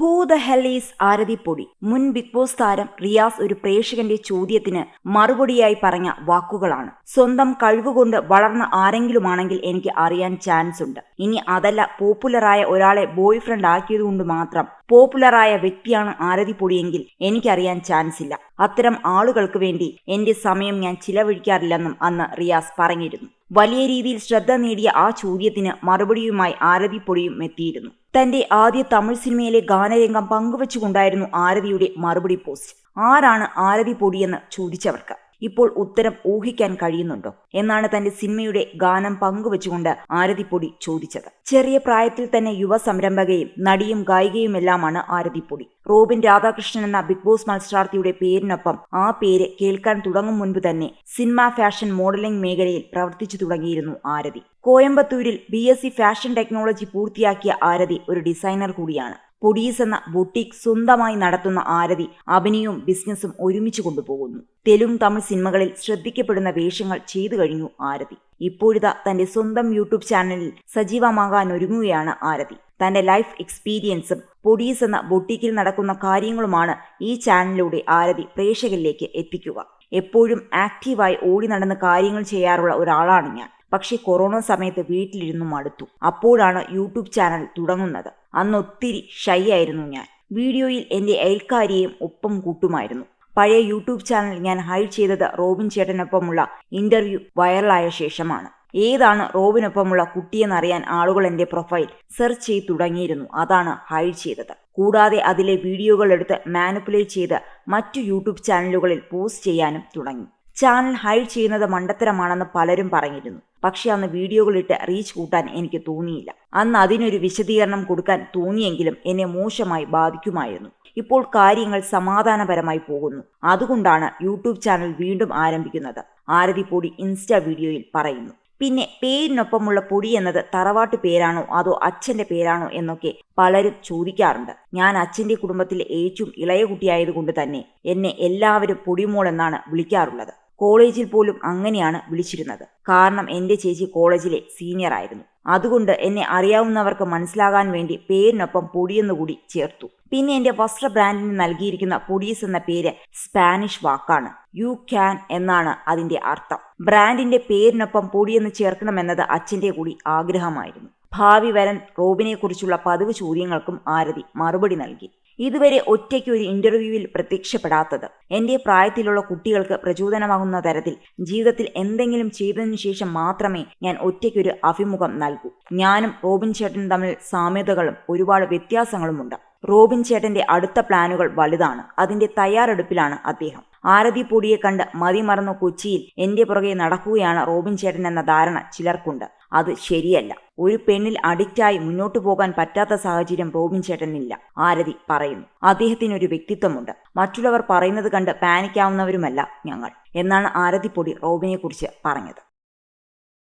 Who the hell ആരതിപ്പൊടി? മുൻ big boss താരം റിയാസ് ഒരു പ്രേക്ഷകന്റെ ചോദ്യത്തിന് മറുപടിയായി പറഞ്ഞ വാക്കുകളാണ്. സ്വന്തം കഴിവുകൊണ്ട് വളർന്ന ആരെങ്കിലുമാണെങ്കിൽ എനിക്ക് അറിയാൻ ചാൻസ് ഉണ്ട്. ഇനി അതല്ല പോപ്പുലറായ ഒരാളെ ബോയ് ഫ്രണ്ട് ആക്കിയതുകൊണ്ട് മാത്രം പോപ്പുലറായ വ്യക്തിയാണ് ആരതിപ്പൊടിയെങ്കിൽ എനിക്കറിയാൻ ചാൻസ് ഇല്ല അത്തരം ആളുകൾക്ക് വേണ്ടി എന്റെ സമയം ഞാൻ ചിലവഴിക്കാറില്ലെന്നും അന്ന് റിയാസ് പറഞ്ഞിരുന്നു. വലിയ രീതിയിൽ ശ്രദ്ധ നേടിയ ആ ചോദ്യത്തിന് മറുപടിയുമായി ആരതിപ്പൊടിയും എത്തിയിരുന്നു. തന്റെ ആദ്യ തമിഴ് സിനിമയിലെ ഗാനരംഗം പങ്കുവച്ചുകൊണ്ടായിരുന്നു ആരതിയുടെ മറുപടി പോസ്റ്റ്. ആരാണ് ആരതി പൊടിയെന്ന് ചോദിച്ചവർക്ക്. ഇപ്പോൾ ഉത്തരം ഊഹിക്കാൻ കഴിയുന്നുണ്ടോ? എന്നാണ് തന്റെ സിനിമയുടെ ഗാനം പങ്കുവച്ചുകൊണ്ട് ആരതിപ്പൊടി ചോദിച്ചത്. ചെറിയ പ്രായത്തിൽ തന്നെ യുവ സംരംഭകയും നടിയും ഗായികയുമെല്ലാമാണ് ആരതിപ്പൊടി. റോബിൻ രാധാകൃഷ്ണൻ എന്ന ബിഗ് ബോസ് മത്സരാർത്ഥിയുടെ പേരിനൊപ്പം ആ പേര് കേൾക്കാൻ തുടങ്ങും മുൻപ് തന്നെ സിനിമ ഫാഷൻ മോഡലിംഗ് മേഖലയിൽ പ്രവർത്തിച്ചു തുടങ്ങിയിരുന്നു ആരതി. കോയമ്പത്തൂരിൽ B S C fashion technology പൂർത്തിയാക്കിയ ആരതി ഒരു ഡിസൈനർ കൂടിയാണ്. പൊടീസ് എന്ന ബൊട്ടീക് സ്വന്തമായി നടത്തുന്ന ആരതി അഭിനയവും ബിസിനസ്സും ഒരുമിച്ച് കൊണ്ടുപോകുന്നു. തെലുങ്ക് തമിഴ് സിനിമകളിൽ ശ്രദ്ധിക്കപ്പെടുന്ന വേഷങ്ങൾ ചെയ്തു കഴിഞ്ഞു ആരതി. ഇപ്പോഴിതാ തന്റെ സ്വന്തം യൂട്യൂബ് ചാനലിൽ സജീവമാകാൻ ഒരുങ്ങുകയാണ് ആരതി. തന്റെ ലൈഫ് എക്സ്പീരിയൻസും പൊടീസ് എന്ന ബൊട്ടീക്കിൽ നടക്കുന്ന കാര്യങ്ങളുമാണ് ഈ ചാനലിലൂടെ ആരതി പ്രേക്ഷകരിലേക്ക് എത്തിക്കുക. എപ്പോഴും ആക്റ്റീവായി ഓടി നടന്ന് കാര്യങ്ങൾ ചെയ്യാറുള്ള ഒരാളാണ് ഞാൻ. പക്ഷേ കൊറോണ സമയത്ത് വീട്ടിലിരുന്നു മടുത്തു. അപ്പോഴാണ് യൂട്യൂബ് ചാനൽ തുടങ്ങുന്നത്. അന്നൊത്തിരി ഷൈ ആയിരുന്നു ഞാൻ. വീഡിയോയിൽ എന്റെ അയൽക്കാരിയെയും ഒപ്പം കൂട്ടുമായിരുന്നു. പഴയ യൂട്യൂബ് ചാനൽ ഞാൻ ഹൈഡ് ചെയ്തത് റോബിൻ ചേട്ടനൊപ്പമുള്ള ഇന്റർവ്യൂ വൈറലായ ശേഷമാണ്. ഏതാണ് റോബിനൊപ്പമുള്ള കുട്ടിയെന്നറിയാൻ ആളുകൾ എന്റെ പ്രൊഫൈൽ സെർച്ച് ചെയ്ത് തുടങ്ങിയിരുന്നു. അതാണ് ഹൈഡ് ചെയ്തത്. കൂടാതെ അതിലെ വീഡിയോകൾ എടുത്ത് മാനിപ്പുലേറ്റ് ചെയ്ത് മറ്റു യൂട്യൂബ് ചാനലുകളിൽ പോസ്റ്റ് ചെയ്യാനും തുടങ്ങി. ചാനൽ ഹൈഡ് ചെയ്യുന്നത് മണ്ടത്തരമാണെന്ന് പലരും പറഞ്ഞിരുന്നു. പക്ഷെ അന്ന് വീഡിയോകളിട്ട് റീച്ച് കൂട്ടാൻ എനിക്ക് തോന്നിയില്ല. അന്ന് അതിനൊരു വിശദീകരണം കൊടുക്കാൻ തോന്നിയെങ്കിലും എന്നെ മോശമായി ബാധിക്കുമായിരുന്നു. ഇപ്പോൾ കാര്യങ്ങൾ സമാധാനപരമായി പോകുന്നു. അതുകൊണ്ടാണ് യൂട്യൂബ് ചാനൽ വീണ്ടും ആരംഭിക്കുന്നത്. ആരതി പൊടി ഇൻസ്റ്റാ വീഡിയോയിൽ പറയുന്നു. പിന്നെ പേരിനൊപ്പമുള്ള പൊടി എന്നത് തറവാട്ട് പേരാണോ അതോ അച്ഛന്റെ പേരാണോ എന്നൊക്കെ പലരും ചോദിക്കാറുണ്ട്. ഞാൻ അച്ഛന്റെ കുടുംബത്തിലെ ഏറ്റവും ഇളയ കുട്ടിയായതുകൊണ്ട് തന്നെ എന്നെ എല്ലാവരും പൊടിമോൾ എന്നാണ് വിളിക്കാറുള്ളത്. കോളേജിൽ പോലും അങ്ങനെയാണ് വിളിച്ചിരുന്നത്. കാരണം എന്റെ ചേച്ചി കോളേജിലെ സീനിയർ ആയിരുന്നു. അതുകൊണ്ട് എന്നെ അറിയാവുന്നവർക്ക് മനസ്സിലാകാൻ വേണ്ടി പേരിനൊപ്പം പൊടിയെന്നുകൂടി ചേർത്തു. പിന്നെ എന്റെ വസ്ത്ര ബ്രാൻഡിന് നൽകിയിരിക്കുന്ന പൊടീസ് എന്ന പേര് സ്പാനിഷ് വാക്കാണ്. യു ക്യാൻ എന്നാണ് അതിന്റെ അർത്ഥം. ബ്രാൻഡിന്റെ പേരിനൊപ്പം പൊടിയെന്ന് ചേർക്കണമെന്നത് അച്ഛന്റെ കൂടി ആഗ്രഹമായിരുന്നു. ഭാവി വരൻ റോബിനെക്കുറിച്ചുള്ള പതിവ് ചോദ്യങ്ങൾക്കും ആരതി മറുപടി നൽകി. ഇതുവരെ ഒറ്റയ്ക്ക് ഒരു ഇന്റർവ്യൂവിൽ പ്രത്യക്ഷപ്പെടാത്തത്. എന്റെ പ്രായത്തിലുള്ള കുട്ടികൾക്ക് പ്രചോദനമാകുന്ന തരത്തിൽ ജീവിതത്തിൽ എന്തെങ്കിലും ചെയ്തതിനു ശേഷം മാത്രമേ ഞാൻ ഒറ്റയ്ക്കൊരു അഭിമുഖം നൽകൂ. ഞാനും റോബിൻ ചേട്ടനും തമ്മിൽ സാമ്യതകളും ഒരുപാട് വ്യത്യാസങ്ങളുമുണ്ട്. റോബിൻ ചേട്ടന്റെ അടുത്ത പ്ലാനുകൾ വലുതാണ്. അതിന്റെ തയ്യാറെടുപ്പിലാണ് അദ്ദേഹം. ആരതി പൊടിയെ കണ്ട് മതിമറന്ന കൊച്ചിയിൽ എന്റെ പുറകെ നടക്കുകയാണ് റോബിൻ ചേട്ടൻ എന്ന ധാരണ ചിലർക്കുണ്ട്. അത് ശരിയല്ല. ഒരു പെണ്ണിൽ അഡിക്റ്റായി മുന്നോട്ടു പോകാൻ പറ്റാത്ത സാഹചര്യം റോബിൻ ചേട്ടനില്ല ആരതി പറയുന്നു. അദ്ദേഹത്തിന് ഒരു വ്യക്തിത്വമുണ്ട്. മറ്റുള്ളവർ പറയുന്നത് കണ്ട് പാനിക്കാവുന്നവരുമല്ല ഞങ്ങൾ എന്നാണ് ആരതിപ്പൊടി റോബിനെക്കുറിച്ച് പറഞ്ഞത്.